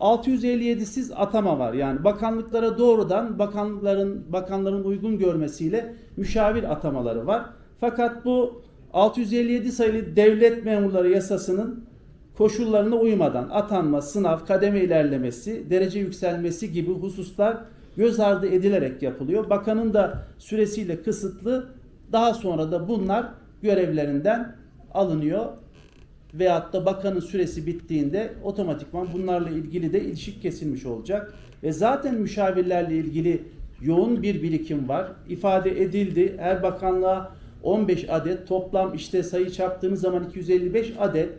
657'siz atama var. Yani bakanlıklara doğrudan bakanların bakanların uygun görmesiyle müşavir atamaları var. Fakat bu 657 sayılı devlet memurları yasasının koşullarına uymadan atanma, sınav, kademe ilerlemesi, derece yükselmesi gibi hususlar göz ardı edilerek yapılıyor. Bakanın da süresiyle kısıtlı. Daha sonra da bunlar görevlerinden alınıyor veyahut da bakanın süresi bittiğinde otomatikman bunlarla ilgili de ilişik kesilmiş olacak. Ve zaten müşavirlerle ilgili yoğun bir birikim var. İfade edildi. Her bakanlığa 15 adet toplam işte sayı çarptığınız zaman 255 adet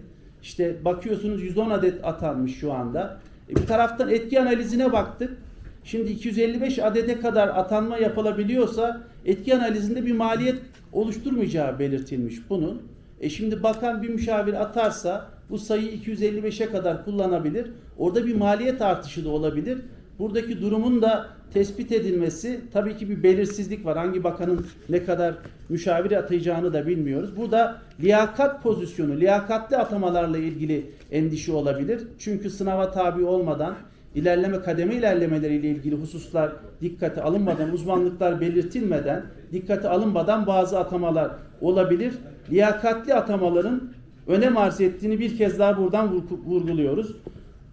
işte bakıyorsunuz 110 adet atanmış şu anda. E bir taraftan etki analizine baktık. Şimdi 255 adede kadar atanma yapılabiliyorsa etki analizinde bir maliyet oluşturmayacağı belirtilmiş bunun. E şimdi bakan bir müşavir atarsa bu sayıyı 255'e kadar kullanabilir. Orada bir maliyet artışı da olabilir. Buradaki durumun da tespit edilmesi tabii ki bir belirsizlik var. Hangi bakanın ne kadar müşavir atayacağını da bilmiyoruz. Burada liyakat pozisyonu, liyakatli atamalarla ilgili endişe olabilir. Çünkü sınava tabi olmadan ilerleme kademe ilerlemeleriyle ilgili hususlar dikkate alınmadan, uzmanlıklar belirtilmeden, dikkate alınmadan bazı atamalar olabilir. Liyakatli atamaların önem arz ettiğini bir kez daha buradan vurgu- vurguluyoruz.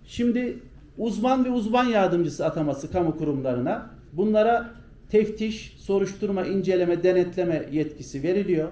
Şimdi uzman ve uzman yardımcısı ataması kamu kurumlarına bunlara teftiş, soruşturma, inceleme, denetleme yetkisi veriliyor.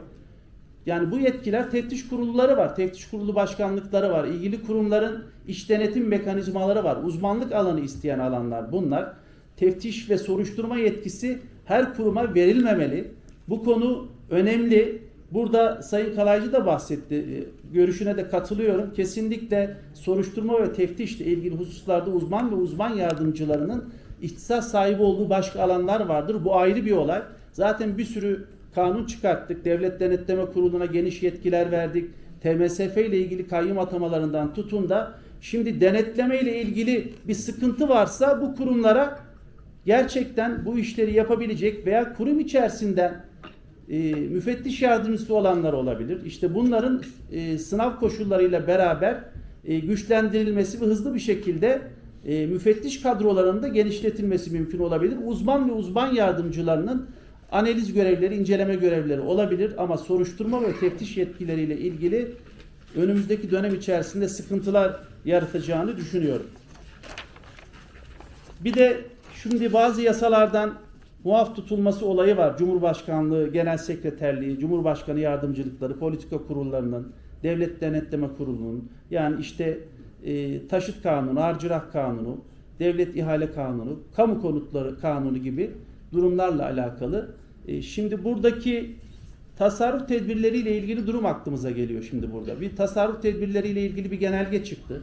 Yani bu yetkiler teftiş kurulları var. Teftiş kurulu başkanlıkları var. İlgili kurumların iş denetim mekanizmaları var. Uzmanlık alanı isteyen alanlar bunlar. Teftiş ve soruşturma yetkisi her kuruma verilmemeli. Bu konu önemli. Burada Sayın Kalaycı da bahsetti. E, Görüşüne de katılıyorum. Kesinlikle soruşturma ve teftişle ilgili hususlarda uzman ve uzman yardımcılarının ihtisas sahibi olduğu başka alanlar vardır. Bu ayrı bir olay. Zaten bir sürü kanun çıkarttık. Devlet Denetleme Kurulu'na geniş yetkiler verdik. TMSF ile ilgili kayyum atamalarından tutun da şimdi denetleme ile ilgili bir sıkıntı varsa bu kurumlara gerçekten bu işleri yapabilecek veya kurum içerisinden e, müfettiş yardımcısı olanlar olabilir. İşte bunların e, sınav koşullarıyla beraber e, güçlendirilmesi ve hızlı bir şekilde e, müfettiş kadrolarında genişletilmesi mümkün olabilir. Uzman ve uzman yardımcılarının analiz görevleri, inceleme görevleri olabilir ama soruşturma ve teftiş yetkileriyle ilgili önümüzdeki dönem içerisinde sıkıntılar yaratacağını düşünüyorum. Bir de şimdi bazı yasalardan muaf tutulması olayı var. Cumhurbaşkanlığı Genel Sekreterliği, Cumhurbaşkanı yardımcılıkları, politika kurullarının, Devlet Denetleme Kurulu'nun yani işte e, taşıt kanunu, harcırah kanunu, devlet ihale kanunu, kamu konutları kanunu gibi durumlarla alakalı. E, şimdi buradaki tasarruf tedbirleriyle ilgili durum aklımıza geliyor şimdi burada. Bir tasarruf tedbirleriyle ilgili bir genelge çıktı.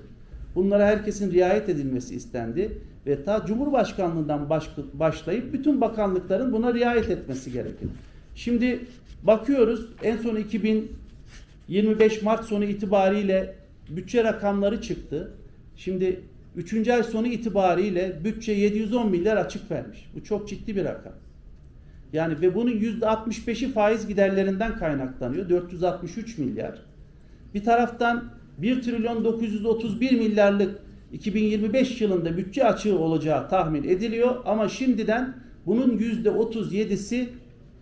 Bunlara herkesin riayet edilmesi istendi ve ta Cumhurbaşkanlığından baş- başlayıp bütün bakanlıkların buna riayet etmesi gerekir. Şimdi bakıyoruz en son 2025 Mart sonu itibariyle bütçe rakamları çıktı. Şimdi 3. ay sonu itibariyle bütçe 710 milyar açık vermiş. Bu çok ciddi bir rakam. Yani ve bunun %65'i faiz giderlerinden kaynaklanıyor. 463 milyar. Bir taraftan 1 trilyon 931 milyarlık 2025 yılında bütçe açığı olacağı tahmin ediliyor ama şimdiden bunun %37'si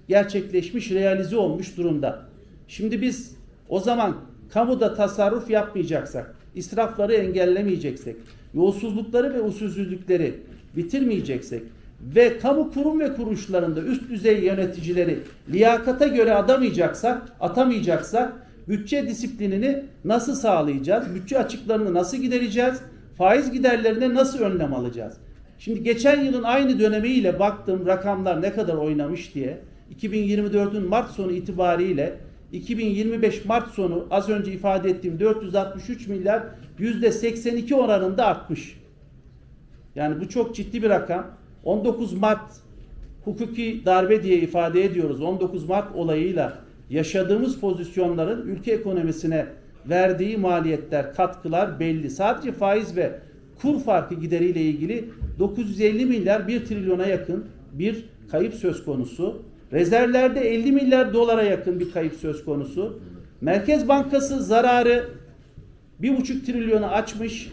gerçekleşmiş, realize olmuş durumda. Şimdi biz o zaman kamuda tasarruf yapmayacaksak, israfları engellemeyeceksek, yolsuzlukları ve usulsüzlükleri bitirmeyeceksek ve kamu kurum ve kuruluşlarında üst düzey yöneticileri liyakata göre adamayacaksak, atamayacaksak bütçe disiplinini nasıl sağlayacağız? Bütçe açıklarını nasıl gidereceğiz? Faiz giderlerine nasıl önlem alacağız? Şimdi geçen yılın aynı dönemiyle baktım rakamlar ne kadar oynamış diye. 2024'ün Mart sonu itibariyle 2025 Mart sonu az önce ifade ettiğim 463 milyar %82 oranında artmış. Yani bu çok ciddi bir rakam. 19 Mart hukuki darbe diye ifade ediyoruz. 19 Mart olayıyla yaşadığımız pozisyonların ülke ekonomisine verdiği maliyetler, katkılar belli. Sadece faiz ve kur farkı gideriyle ilgili 950 milyar 1 trilyona yakın bir kayıp söz konusu. Rezervlerde 50 milyar dolara yakın bir kayıp söz konusu. Merkez Bankası zararı 1,5 trilyonu açmış.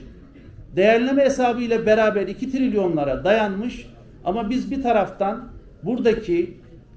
değerleme hesabı ile beraber 2 trilyonlara dayanmış ama biz bir taraftan buradaki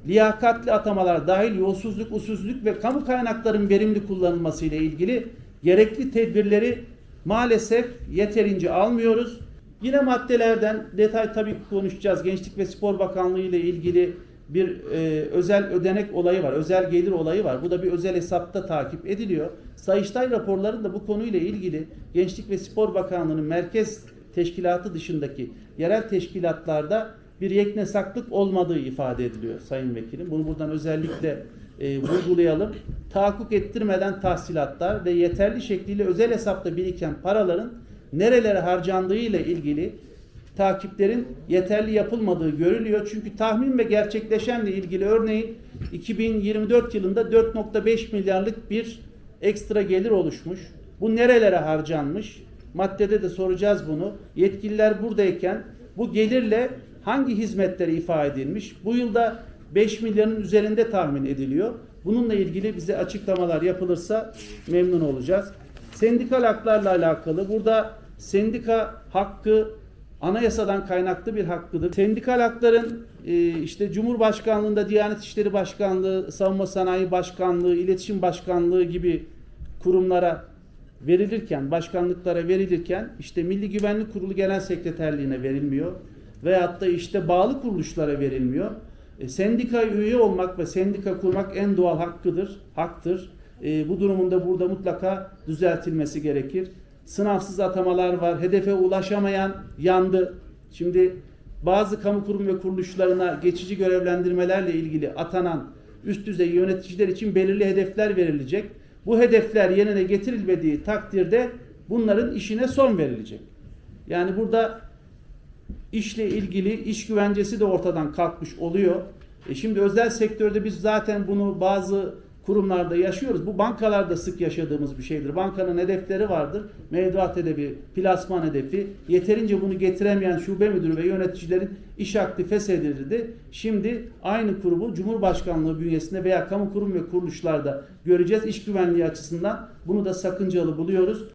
liyakatli atamalar dahil yolsuzluk, usulsüzlük ve kamu kaynakların verimli kullanılması ile ilgili gerekli tedbirleri maalesef yeterince almıyoruz. Yine maddelerden detay tabii konuşacağız. Gençlik ve Spor Bakanlığı ile ilgili bir e, özel ödenek olayı var. Özel gelir olayı var. Bu da bir özel hesapta takip ediliyor. Sayıştay raporlarında bu konuyla ilgili Gençlik ve Spor Bakanlığı'nın merkez teşkilatı dışındaki yerel teşkilatlarda bir yeknesaklık olmadığı ifade ediliyor Sayın Vekilim. Bunu buradan özellikle e, vurgulayalım. Tahakkuk ettirmeden tahsilatlar ve yeterli şekliyle özel hesapta biriken paraların nerelere harcandığı ile ilgili takiplerin yeterli yapılmadığı görülüyor. Çünkü tahmin ve gerçekleşenle ilgili örneğin 2024 yılında 4.5 milyarlık bir ekstra gelir oluşmuş. Bu nerelere harcanmış? Maddede de soracağız bunu. Yetkililer buradayken bu gelirle hangi hizmetleri ifade edilmiş? Bu yılda 5 milyarın üzerinde tahmin ediliyor. Bununla ilgili bize açıklamalar yapılırsa memnun olacağız. Sendikal haklarla alakalı burada sendika hakkı anayasadan kaynaklı bir hakkıdır. Sendikal hakların e, işte Cumhurbaşkanlığında Diyanet İşleri Başkanlığı, Savunma Sanayi Başkanlığı, İletişim Başkanlığı gibi kurumlara verilirken, başkanlıklara verilirken işte Milli Güvenlik Kurulu Genel Sekreterliğine verilmiyor veyahut da işte bağlı kuruluşlara verilmiyor. E, sendika üye olmak ve sendika kurmak en doğal hakkıdır, haktır. E, bu durumunda burada mutlaka düzeltilmesi gerekir. Sınavsız atamalar var. Hedefe ulaşamayan yandı. Şimdi bazı kamu kurum ve kuruluşlarına geçici görevlendirmelerle ilgili atanan üst düzey yöneticiler için belirli hedefler verilecek. Bu hedefler yerine getirilmediği takdirde bunların işine son verilecek. Yani burada işle ilgili iş güvencesi de ortadan kalkmış oluyor. E şimdi özel sektörde biz zaten bunu bazı kurumlarda yaşıyoruz. Bu bankalarda sık yaşadığımız bir şeydir. Bankanın hedefleri vardır. Mevduat hedefi, plasman hedefi. Yeterince bunu getiremeyen şube müdürü ve yöneticilerin iş akdi feshedildi. Şimdi aynı kurumu Cumhurbaşkanlığı bünyesinde veya kamu kurum ve kuruluşlarda göreceğiz. İş güvenliği açısından bunu da sakıncalı buluyoruz.